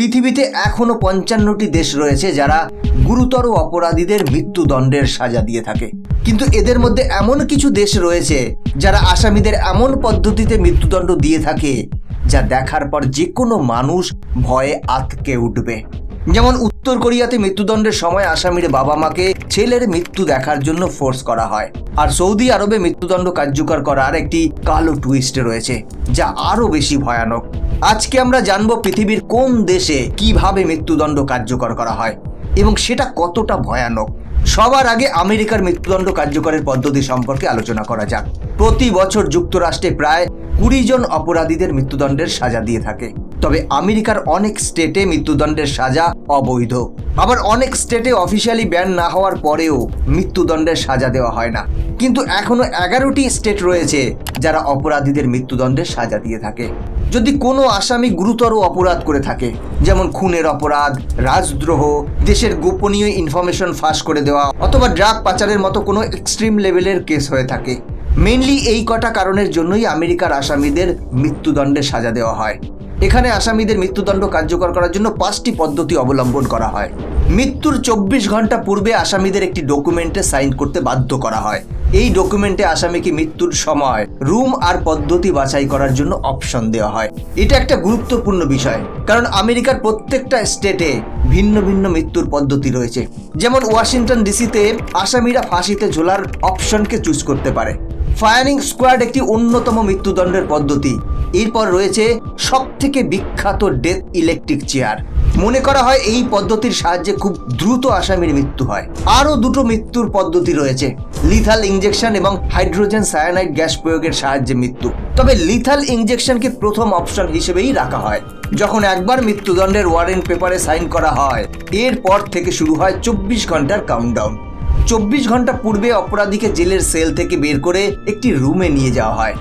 পৃথিবীতে এখনও পঞ্চান্নটি দেশ রয়েছে যারা গুরুতর অপরাধীদের মৃত্যুদণ্ডের সাজা দিয়ে থাকে। কিন্তু এদের মধ্যে এমন কিছু দেশ রয়েছে যারা আসামিদের এমন পদ্ধতিতে মৃত্যুদণ্ড দিয়ে থাকে, যা দেখার পর যে কোনো মানুষ ভয়ে আতকে উঠবে। যেমন উত্তর কোরিয়াতে মৃত্যুদণ্ডের সময় আসামির বাবা মাকে ছেলের মৃত্যু দেখার জন্য ফোর্স করা হয়। আর সৌদি আরবে মৃত্যুদণ্ড কার্যকর করার একটি কালো টুইস্ট রয়েছে, যা আরও বেশি ভয়ানক। আজকে আমরা জানব পৃথিবীর কোন দেশে কীভাবে মৃত্যুদণ্ড কার্যকর করা হয় এবং সেটা কতটা ভয়ানক। সবার আগে আমেরিকার মৃত্যুদণ্ড কার্যকরের পদ্ধতি সম্পর্কে আলোচনা করা যাক। প্রতি বছর যুক্তরাষ্ট্রে প্রায় কুড়ি জন অপরাধীদের মৃত্যুদণ্ডের সাজা দিয়ে থাকে। তবে আমেরিকার অনেক স্টেটে মৃত্যুদণ্ডের সাজা অবৈধ। আবার অনেক স্টেটে অফিসিয়ালি ব্যান না হওয়ার পরেও মৃত্যুদণ্ডের সাজা দেওয়া হয় না। কিন্তু এখনও এগারোটি স্টেট রয়েছে যারা অপরাধীদের মৃত্যুদণ্ডের সাজা দিয়ে থাকে। যদি কোনো আসামি গুরুতর অপরাধ করে থাকে, যেমন খুনের অপরাধ, রাজদ্রোহ, দেশের গোপনীয় ইনফরমেশন ফাঁস করে দেওয়া, অথবা ড্রাগ পাচারের মতো কোনো এক্সট্রিম লেভেলের কেস হয়ে থাকে মেনলি এই কটা কারণের জন্যই আমেরিকার আসামিদের মৃত্যুদণ্ডে সাজা দেওয়া হয়। এখানে আসামিদের মৃত্যুদণ্ড কার্যকর করার জন্য পাঁচটি পদ্ধতি অবলম্বন করা হয়। মৃত্যুর চব্বিশ ঘণ্টা পূর্বে আসামিদের একটি ডকুমেন্টে সাইন করতে বাধ্য করা হয়। এই ডকুমেন্টে আসামিকে মৃত্যুর সময় রুম আর পদ্ধতি বাছাই করার জন্য অপশন দেওয়া হয়? এটা একটা গুরুত্বপূর্ণ বিষয়, কারণ আমেরিকার প্রত্যেকটা স্টেটে ভিন্ন ভিন্ন মৃত্যুর পদ্ধতি রয়েছে। যেমন ওয়াশিংটন ডিসিতে আসামিরা ফাঁসিতে ঝোলার অপশনকে চুজ করতে পারে। ফায়ারিং স্কোয়াড একটি অন্যতম মৃত্যুদণ্ডের পদ্ধতি। এরপর রয়েছে সব থেকে বিখ্যাত ডেথ ইলেকট্রিক চেয়ার মনে করা হয় এই পদ্ধতির সাহায্যে খুব দ্রুত আসামির মৃত্যু হয়। আরও দুটো মৃত্যুর পদ্ধতি রয়েছে। লিথাল ইঞ্জেকশন এবং হাইড্রোজেন সায়ানাইড গ্যাস প্রয়োগের সাহায্যে মৃত্যু। তবে লিথাল ইঞ্জেকশনকে প্রথম অপশন হিসেবেই রাখা হয়। যখন একবার মৃত্যুদণ্ডের ওয়ারেন্ট পেপারে সাইন করা হয়, এরপর থেকে শুরু হয় চব্বিশ ঘণ্টার কাউন্টডাউন চব্বিশ ঘণ্টা পূর্বে অপরাধীকে জেলের সেল থেকে বের করে একটি রুমে নিয়ে যাওয়া হয়,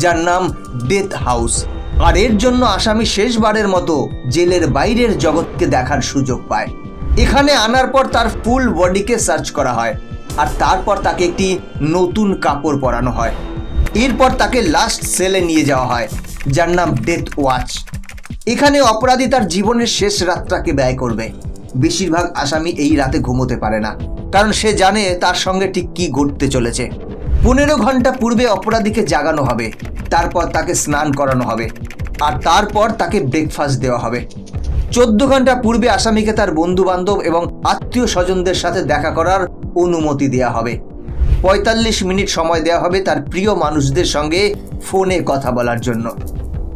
যার নাম ডেথ হাউস আর এর জন্য আসামি শেষবারের মতো জেলের বাইরের জগৎকে দেখার সুযোগ পায়। এখানে আনার পর তার ফুল বডিকে সার্চ করা হয় আর তারপর তাকে একটি নতুন কাপড় পরানো হয়। এরপর তাকে লাস্ট সেলে নিয়ে যাওয়া হয়, যার নাম ডেথ ওয়াচ। এখানে অপরাধী তার জীবনের শেষ রাতটাকে ব্যয় করবে। বেশিরভাগ আসামি এই রাতে ঘুমোতে পারে না, কারণ সে জানে তার সঙ্গে ঠিক কি ঘটতে চলেছে। পনেরো ঘণ্টা পূর্বে অপরাধীকে জাগানো হবে তারপর তাকে স্নান করানো হবে। আর তারপর তাকে ব্রেকফাস্ট দেওয়া হবে। চোদ্দ ঘণ্টা পূর্বে আসামিকে তার বন্ধু বান্ধব এবং আত্মীয় স্বজনদের সাথে দেখা করার অনুমতি দেওয়া হবে। পঁয়তাল্লিশ মিনিট সময় দেওয়া হবে তার প্রিয় মানুষদের সঙ্গে ফোনে কথা বলার জন্য।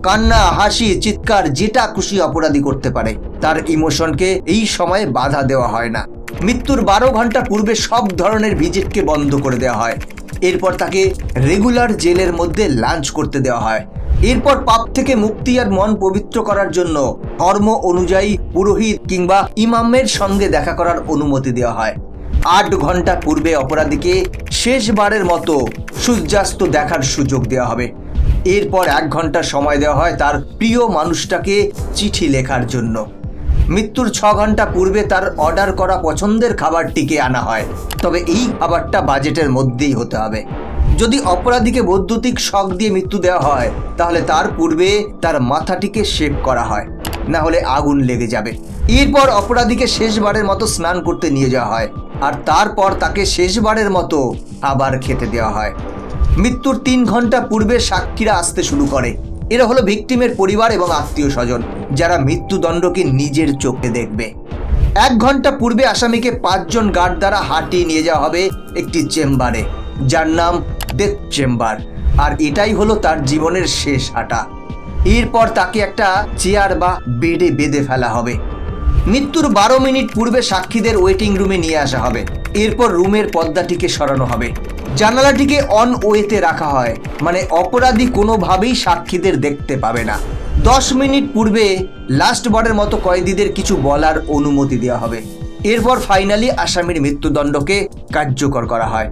কান্না, হাসি, চিৎকার, যেটা খুশি অপরাধী করতে পারে। তার ইমোশনকে এই সময়ে বাধা দেওয়া হয় না। মৃত্যুর বারো ঘণ্টা পূর্বে সব ধরনের ভিজিটকে বন্ধ করে দেওয়া হয়। এরপর তাকে রেগুলার জেলের মধ্যে লাঞ্চ করতে দেওয়া হয়। এরপর পাপ থেকে মুক্তি আর মন পবিত্র করার জন্য ধর্ম অনুযায়ী পুরোহিত কিংবা ইমামের সঙ্গে দেখা করার অনুমতি দেওয়া হয়। আট ঘণ্টা পূর্বে অপরাধীকে শেষবারের মতো সূর্যাস্ত দেখার সুযোগ দেওয়া হবে। এরপর এক ঘণ্টা সময় দেওয়া হয় তার প্রিয় মানুষটাকে চিঠি লেখার জন্য। মৃত্যুর ছ ঘণ্টা পূর্বে তার অর্ডার করা পছন্দের খাবারটিকে আনা হয়। তবে এই খাবারটা বাজেটের মধ্যেই হতে হবে। যদি অপরাধীকে বৈদ্যুতিক শক দিয়ে মৃত্যু দেওয়া হয়, তাহলে তার পূর্বে তার মাথাটিকে শেপ করা হয়, না হলে আগুন লেগে যাবে। এরপর অপরাধীকে শেষবারের মতো স্নান করতে নিয়ে যাওয়া হয়, আর তারপর তাকে শেষবারের মতো আবার খেতে দেওয়া হয়। মৃত্যুর তিন ঘণ্টা পূর্বে সাক্ষীরা আসতে শুরু করে। এরা হলো ভিকটিমের পরিবার এবং আত্মীয় স্বজন যারা মৃত্যুদণ্ডকে নিজের চোখে দেখবে। এক ঘণ্টা পূর্বে আসামিকে পাঁচজন গার্ড দ্বারা হাঁটিয়ে নিয়ে যাওয়া হবে একটি চেম্বারে, যার নাম ডেথ চেম্বার। আর এটাই হলো তার জীবনের শেষ হাঁটা এরপর তাকে একটা চেয়ার বা বেডে বেঁধে ফেলা হবে। মৃত্যুর বারো মিনিট পূর্বে সাক্ষীদের ওয়েটিং রুমে নিয়ে আসা হবে। এরপর রুমের পর্দাটিকে সরানো হবে। জানালাটিকে অন ওয়েতে রাখা হয়। মানে অপরাধী কোনোভাবেই সাক্ষীদের দেখতে পাবে না। দশ মিনিট পূর্বে লাস্ট বারের মতো কয়েদিদের কিছু বলার অনুমতি দেওয়া হবে। এরপর ফাইনালি আসামির মৃত্যুদণ্ডকে কার্যকর করা হয়।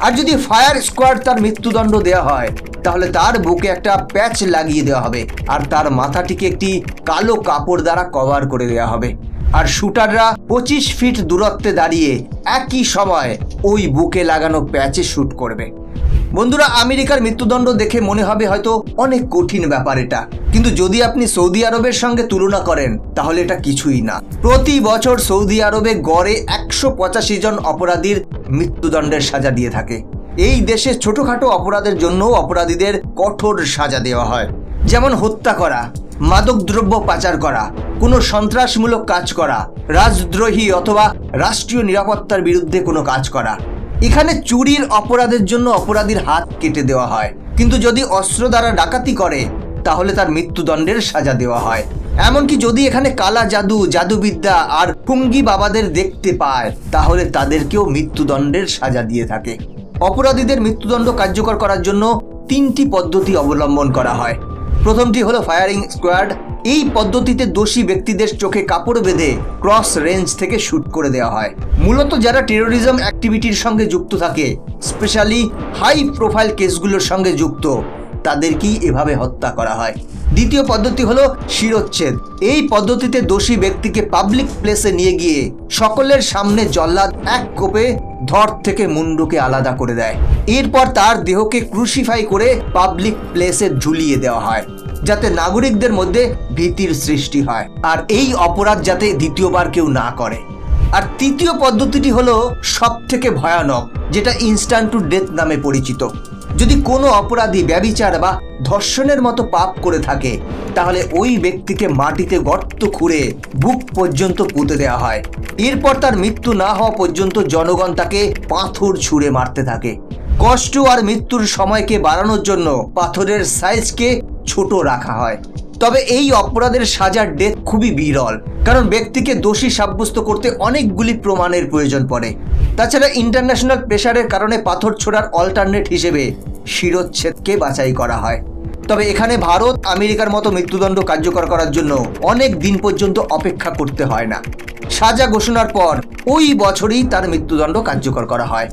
আর যদি ফায়ার স্কোয়াড তার মৃত্যুদণ্ড দেওয়া হয়, তাহলে তার বুকে একটা প্যাচ লাগিয়ে দেওয়া হবে আর তার মাথাটিকে একটি কালো কাপড় দ্বারা কভার করে দেওয়া হবে। আর শুটাররা পঁচিশ ফিট দূরত্বে দাঁড়িয়ে একই সময় ওই বুকে লাগানো প্যাচে শ্যুট করবে। বন্ধুরা, আমেরিকার মৃত্যুদণ্ড দেখে মনে হবে হয়তো অনেক কঠিন ব্যাপার এটা। কিন্তু যদি আপনি সৌদি আরবের সঙ্গে তুলনা করেন, তাহলে এটা কিছুই না। প্রতি বছর সৌদি আরবে গড়ে একশো পঁচাশি জন অপরাধীর মৃত্যুদণ্ডের সাজা দিয়ে থাকে। এই দেশে ছোটখাটো অপরাধের জন্য অপরাধীদের কঠোর সাজা দেওয়া হয়। যেমন হত্যা করা, মাদকদ্রব্য পাচার করা কোনো সন্ত্রাসমূলক কাজ করা, রাজদ্রোহী অথবা রাষ্ট্রীয় নিরাপত্তার বিরুদ্ধে কোনো কাজ করা। এখানে চুরির অপরাধের জন্য অপরাধীর হাত কেটে দেওয়া হয়। কিন্তু যদি অস্ত্র দ্বারা ডাকাতি করে, তাহলে তার মৃত্যুদণ্ডের সাজা দেওয়া হয়। এমনকি যদি এখানে কালা জাদু, জাদুবিদ্যা আর ফুঙ্গি বাবাদের দেখতে পায়, তাহলে তাদেরকেও মৃত্যুদণ্ডের সাজা দিয়ে থাকে। অপরাধীদের মৃত্যুদণ্ড কার্যকর করার জন্য তিনটি পদ্ধতি অবলম্বন করা হয়। প্রথমটি হলো ফায়ারিং স্কোয়াড এই পদ্ধতিতে দোষী ব্যক্তিদের চোখে কাপড় বেঁধে ক্রস রেঞ্জ থেকে শুট করে দেওয়া হয়। মূলত যারা টেরোরিজম অ্যাক্টিভিটির সঙ্গে যুক্ত থাকে স্পেশালি হাই প্রোফাইল কেসগুলোর সঙ্গে যুক্ত, তাদেরকেই এভাবে হত্যা করা হয়। দ্বিতীয় পদ্ধতি হলো শিরোচ্ছেদ। এই পদ্ধতিতে দোষী ব্যক্তিকে পাবলিক প্লেসে নিয়ে গিয়ে সকলের সামনে জল্লাদ এক কোপে ধর থেকে মুন্ডুকে আলাদা করে দেয়। এরপর তার দেহকে ক্রুশিফাই করে পাবলিক প্লেসে ঝুলিয়ে দেওয়া হয়। যাতে নাগরিকদের মধ্যে ভীতির সৃষ্টি হয়। আর এই অপরাধ যাতে দ্বিতীয়বার কেউ না করে। আর তৃতীয় পদ্ধতিটি হলো সব থেকে ভয়ানক, যেটা ইনস্ট্যান্ট টু ডেথ নামে পরিচিত। যদি কোনো অপরাধী ব্যবিচার বা ধর্ষণের মতো পাপ করে থাকে, তাহলে ওই ব্যক্তিকে মাটিতে গর্ত খুঁড়ে বুক পর্যন্ত পুঁতে দেওয়া হয়। এরপর তার মৃত্যু না হওয়া পর্যন্ত জনগণ তাকে পাথর ছুঁড়ে মারতে থাকে। কষ্ট আর মৃত্যুর সময়কে বাড়ানোর জন্য পাথরের সাইজকে ছোট রাখা হয়। তবে এই অপরাধের সাজার ডেথ খুবই বিরল, কারণ ব্যক্তিকে দোষী সাব্যস্ত করতে অনেকগুলি প্রমাণের প্রয়োজন পড়ে। তাছাড়া ইন্টারন্যাশনাল প্রেশারের কারণে পাথর ছোড়ার অল্টারনেট হিসেবে শিরোচ্ছেদকে বাছাই করা হয়। তবে এখানে ভারত, আমেরিকার মতো মৃত্যুদণ্ড কার্যকর করার জন্য অনেক দিন পর্যন্ত অপেক্ষা করতে হয় না। সাজা ঘোষণার পর ওই বছরই তার মৃত্যুদণ্ড কার্যকর করা হয়।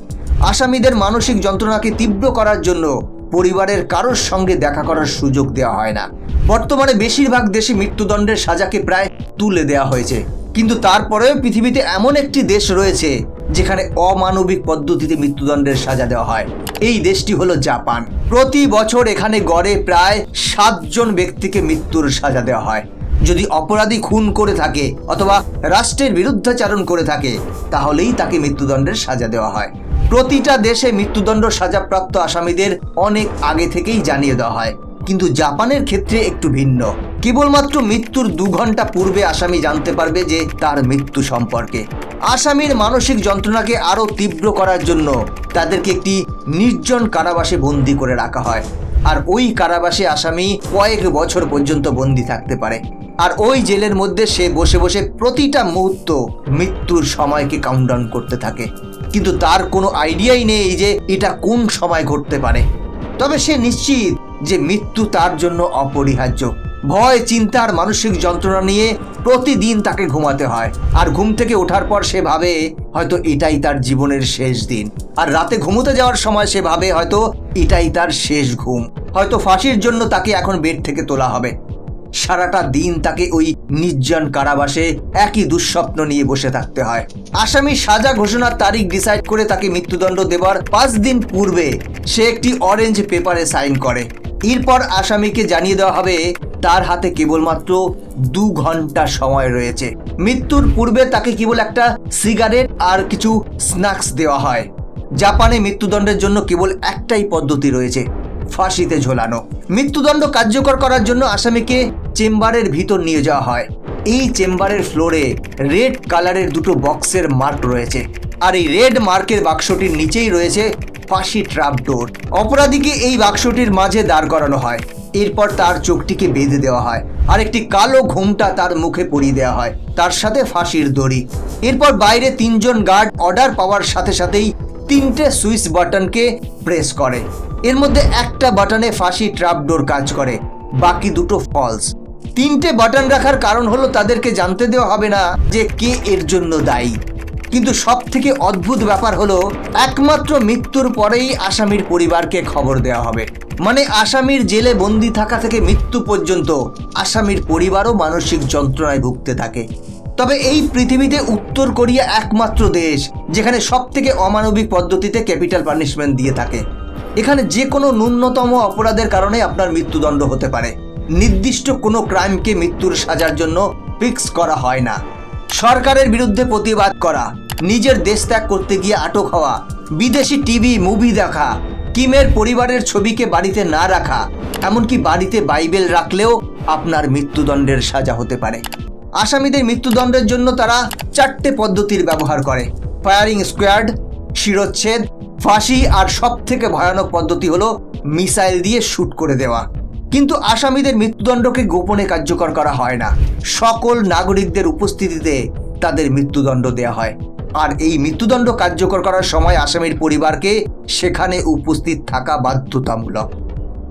আসামিদের মানসিক যন্ত্রণাকে তীব্র করার জন্য পরিবারের কারোর সঙ্গে দেখা করার সুযোগ দেওয়া হয় না। বর্তমানে বেশিরভাগ দেশে মৃত্যুদণ্ডের সাজাকে প্রায় তুলে দেওয়া হয়েছে। কিন্তু তারপরেও পৃথিবীতে এমন একটি দেশ রয়েছে, যেখানে অমানবিক পদ্ধতিতে মৃত্যুদণ্ডের সাজা দেওয়া হয়। এই দেশটি হলো জাপান। প্রতি বছর এখানে গড়ে প্রায় সাতজন ব্যক্তিকে মৃত্যুর সাজা দেওয়া হয়। যদি অপরাধী খুন করে থাকে অথবা রাষ্ট্রের বিরুদ্ধাচারণ করে থাকে, তাহলেই তাকে মৃত্যুদণ্ডের সাজা দেওয়া হয়। প্রতিটা দেশে মৃত্যুদণ্ড সাজাপ্রাপ্ত আসামিদের অনেক আগে থেকেই জানিয়ে দেওয়া হয়। কিন্তু জাপানের ক্ষেত্রে একটু ভিন্ন। কেবলমাত্র মৃত্যুর দু ঘণ্টা পূর্বে আসামি জানতে পারবে যে তার মৃত্যু সম্পর্কে। আসামির মানসিক যন্ত্রণাকে আরও তীব্র করার জন্য তাদেরকে একটি নির্জন কারাবাসে বন্দি করে রাখা হয়। আর ওই কারাবাসে আসামি কয়েক বছর পর্যন্ত বন্দি থাকতে পারে। আর ওই জেলের মধ্যে সে বসে বসে প্রতিটা মুহূর্ত মৃত্যুর সময়কে কাউন্টডাউন করতে থাকে। কিন্তু তার কোনো আইডিয়াই নেই যে এটা কোন সময় ঘটতে পারে। তবে সে নিশ্চিত যে মৃত্যু তার জন্য অপরিহার্য। ভয় চিন্তার মানসিক যন্ত্রণা নিয়ে প্রতিদিন তাকে ঘুমাতে হয়। আর ঘুম থেকে ওঠার পর সে ভাবে হয়তো এটাই তার জীবনের শেষ দিন। আর রাতে ঘুমোতে যাওয়ার সময় সে ভাবে হয়তো এটাই তার শেষ ঘুম। হয়তো ফাঁসির জন্য তাকে এখন বেড থেকে তোলা হবে। সারাটা দিন তাকে ওই নির্জন কারাবাসে একই দুঃস্বপ্ন নিয়ে বসে থাকতে হয়। আসামি সাজা ঘোষণার তারিখ ডিসাইড করে তাকে মৃত্যুদণ্ড দেবার পাঁচ দিন পূর্বে সে একটি অরেঞ্জ পেপারে সাইন করে। এরপর আসামিকে জানিয়ে দেওয়া হবে, তার হাতে কেবলমাত্র দু ঘণ্টা সময় রয়েছে। মৃত্যুর পূর্বে তাকে কেবল একটা সিগারেট আর কিছু স্ন্যাক্স দেওয়া হয়। জাপানে মৃত্যুদণ্ডের জন্য কেবল একটাই পদ্ধতি রয়েছে, ফাঁসিতে ঝোলানো। মৃত্যুদণ্ড কার্যকর করার জন্য আসামিকে চেম্বারের ভিতর নিয়ে যাওয়া হয়। এই চেম্বারের ফ্লোরে রেড কালারের দুটো বক্সের মার্ক রয়েছে। আর এই রেড মার্কের বাক্সটির নিচেই রয়েছে ফাঁসি ট্রাপ ডোর অপরাধীকে এই বাক্সটির মাঝে দাঁড় করানো হয়। এরপর তার চোখটিকে বেঁধে দেওয়া হয়। আর একটি কালো ঘুমটা তার মুখে পরিয়ে দেওয়া হয়। তার সাথে ফাঁসির দড়ি। এরপর বাইরে তিনজন গার্ড অর্ডার পাওয়ার সাথে সাথেই তিনটে সুইচ বাটনকে প্রেস করে। এর মধ্যে একটা বাটনে ফাঁসি ট্রাপ ডোর কাজ করে। বাকি দুটো ফলস। তিনটে বাটন রাখার কারণ হলো তাদেরকে জানতে দেওয়া হবে না যে কে এর জন্য দায়ী। কিন্তু সব থেকে অদ্ভুত ব্যাপার হলো, একমাত্র মৃত্যুর পরেই আসামির পরিবারকে খবর দেওয়া হবে। মানে আসামির জেলে বন্দি থাকা থেকে মৃত্যু পর্যন্ত আসামির পরিবারও মানসিক যন্ত্রণায় ভুগতে থাকে। তবে এই পৃথিবীতে উত্তর কোরিয়া একমাত্র দেশ, যেখানে সব থেকে অমানবিক পদ্ধতিতে ক্যাপিটাল পানিশমেন্ট দিয়ে থাকে। এখানে যে কোনো ন্যূনতম অপরাধের কারণে আপনার মৃত্যুদণ্ড হতে পারে। নির্দিষ্ট কোনো ক্রাইমকে মৃত্যুর সাজার জন্য ফিক্স করা হয় না। সরকারের বিরুদ্ধে প্রতিবাদ করা, নিজের দেশ ত্যাগ করতে গিয়ে আটক হওয়া, বিদেশি টিভি, মুভি দেখা, কিমের পরিবারের ছবিকে বাড়িতে না রাখা, এমনকি বাড়িতে বাইবেল রাখলেও আপনার মৃত্যুদণ্ডের সাজা হতে পারে। আসামিদের মৃত্যুদণ্ডের জন্য তারা চারটে পদ্ধতির ব্যবহার করে। ফায়ারিং স্কোয়াড, শিরোচ্ছেদ, ফাঁসি আর সব থেকে ভয়ানক পদ্ধতি হলো মিসাইল দিয়ে শ্যুট করে দেওয়া। কিন্তু আসামিদের মৃত্যুদণ্ডকে গোপনে কার্যকর করা হয় না। সকল নাগরিকদের উপস্থিতিতে তাদের মৃত্যুদণ্ড দেওয়া হয়। আর এই মৃত্যুদণ্ড কার্যকর করার সময় আসামির পরিবারকে সেখানে উপস্থিত থাকা বাধ্যতামূলক।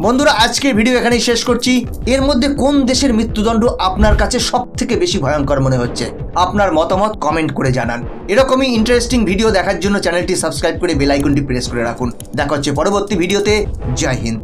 বন্ধুরা, আজকের ভিডিও এখানেই শেষ করছি। এর মধ্যে কোন দেশের মৃত্যুদণ্ড আপনার কাছে সব থেকে বেশি ভয়ঙ্কর মনে হচ্ছে? আপনার মতামত কমেন্ট করে জানান। এরকমই ইন্টারেস্টিং ভিডিও দেখার জন্য চ্যানেলটি সাবস্ক্রাইব করে বেল আইকনটি প্রেস করে রাখুন। দেখা হচ্ছে পরবর্তী ভিডিওতে জয় হিন্দ।